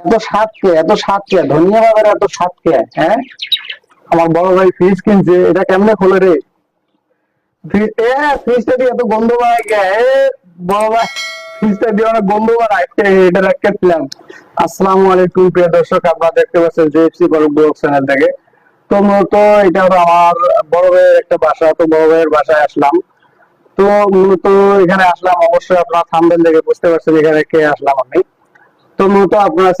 এত স্বাদ কে এত স্বাদ কে ধনিয়া পাতার এত স্বাদ কে হ্যাঁ? আমার বড় ভাই ফ্রিজ কিনছে, এটা কেমনে খোলে রে? ফ্রিজটা দিয়ে এত গন্ধ বাড়ায় এ, বড় ভাই ফ্রিজটা গন্ধ এটা আসসালামু আলাইকুম, প্রিয় দর্শক, আপনারা দেখতে পাচ্ছেন জেএফসি বড় ব্লগ চ্যানেল থেকে। তো মূলত এটা হলো আমার বড় ভাইয়ের একটা বাসা, তো বড় ভাইয়ের বাসায় আসলাম। তো মূলত এখানে আসলাম, অবশ্যই আপনারা থাম্বেল দেখে বুঝতে পারছেন এখানে কে আসলাম। আপনারা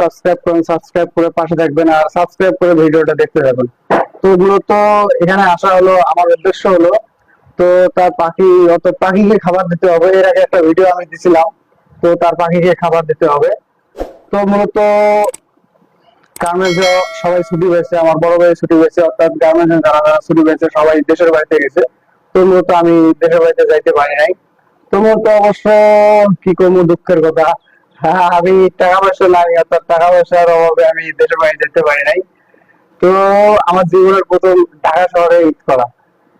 সাবস্ক্রাইব সাবস্ক্রাইব করে পাশে আর সাবস্ক্রাইব করে ভিডিওটা দেখতে তো মূলত এখানে আসা হলো, আমার উদ্দেশ্য হলো, তো তার পাখি, অত পাখিকে খাবার দিতে হবে। এর আগে একটা ভিডিও আমি দিছিলাম, তো তার পাখিকে খাবার দিতে হবে। তো মূলত গার্মেন্টস সবাই ছুটি হয়েছে আমার বড় ভাই ছুটি হয়েছে অর্থাৎ গার্মেন্টস যারা যারা ছুটি হয়েছে সবাই দেশের বাড়িতে গেছে। তো মূলত আমি দেশের বাড়িতে যাইতে পারি নাই। তো মূলত অবশ্য কি করব, দুঃখের কথা। হ্যাঁ, আমি টাকা পয়সা নাই অর্থাৎ টাকা পয়সার অভাবে আমি দেশের বাড়ি যেতে পারি নাই। তো আমার জীবনের প্রথম ঢাকা শহরে ঈদ করা।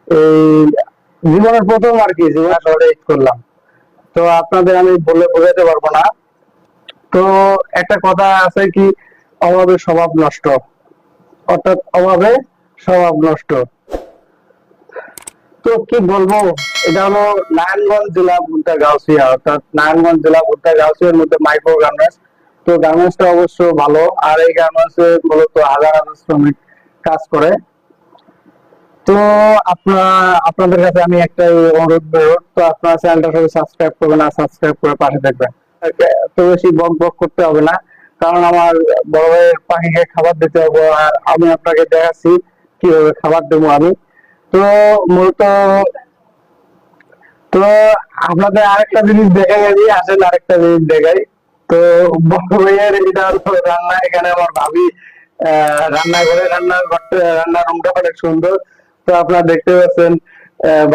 এই জীবনের প্রথম আর কি জীবন শহরে ঈদ করলাম। তো আপনাদের আমি বলে বোঝাতে পারব না। তো একটা কথা আছে কি অভাবে স্বভাব নষ্ট। অর্থাৎ অভাবে স্বভাব নষ্ট। তো কি বলব, এটা হলো নারায়ণগঞ্জ জেলা বুলতা গাউসিয়া, অর্থাৎ নারায়ণগঞ্জ জেলা বুলতা গাউসিয়ার মধ্যে মাইক্রো গার্মেন্টস তো গার্মেন্টসটা অবশ্য ভালো, আর এই গার্মেন্টস মূলত হাজার হাজার শ্রমিক কাজ করে। তো আপনার আপনাদের কাছে আমি একটাই অনুরোধ বেরোত তো আপনারা চ্যানেলটা সবাই সাবস্ক্রাইব করবেন আর সাবস্ক্রাইব করে পাশে থাকবেন তো বেশি বক বক করতে হবে না, কারণ আমার বড় ভাইয়ের পাখিকে খাবার দিতে হবে আর আমি আপনাকে দেখাচ্ছি কীভাবে খাবার দেবো আমি। তো মূলত, তো আপনাদের আরেকটা জিনিস দেখা গেছে আসেন আরেকটা জিনিস দেখাই। তো এটা হলো রান্না, এখানে আমার ভাবি রান্না করে রান্নার ঘরটা রান্নার রুমটা অনেক সুন্দর। তো আপনারা দেখতে পাচ্ছেন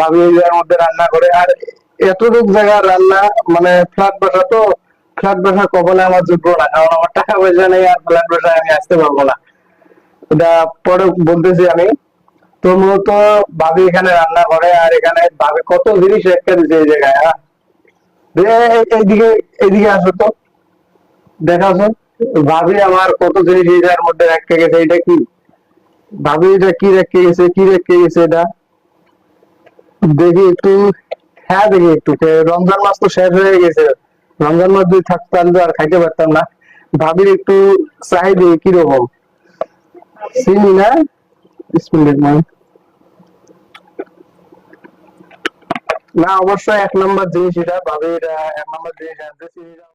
ভাবি জায়গার মধ্যে রান্না করে। আর এতটুকু জায়গার রান্না মানে ফ্ল্যাট বাসা তো, ফ্ল্যাট বাসা কবলে আমার যোগ্য না, কারণ আমার টাকা পয়সা নেই আর ফ্ল্যাট বাসায় আমি আসতে পারব না। এটা পরে বলতেছি আমি। তো মূলত ভাবি এখানে রান্না করে আর এখানে ভাবি কত জিনিস একটা দিচ্ছে এই জায়গায় হ্যাঁ? এইদিকে এইদিকে আসো তো। ভাবি আমার কত জিনিস মধ্যে রেখে গেছে এটা কি? ভাবি এটা কি রেখে গেছে, কি রেখে গেছে এটা? দেখি একটু হ্যাঁ দেখি একটু রমজান মাস তো শেষ হয়ে গেছে। রমজান মাস যদি থাকতাম তো আর খাইতে পারতাম না। ভাবির একটু চাই দিই কীরকম। চিনি না? না অবশ্যই এক নম্বর জিনিস এটা ভাবে এটা এক নম্বর জিনিস।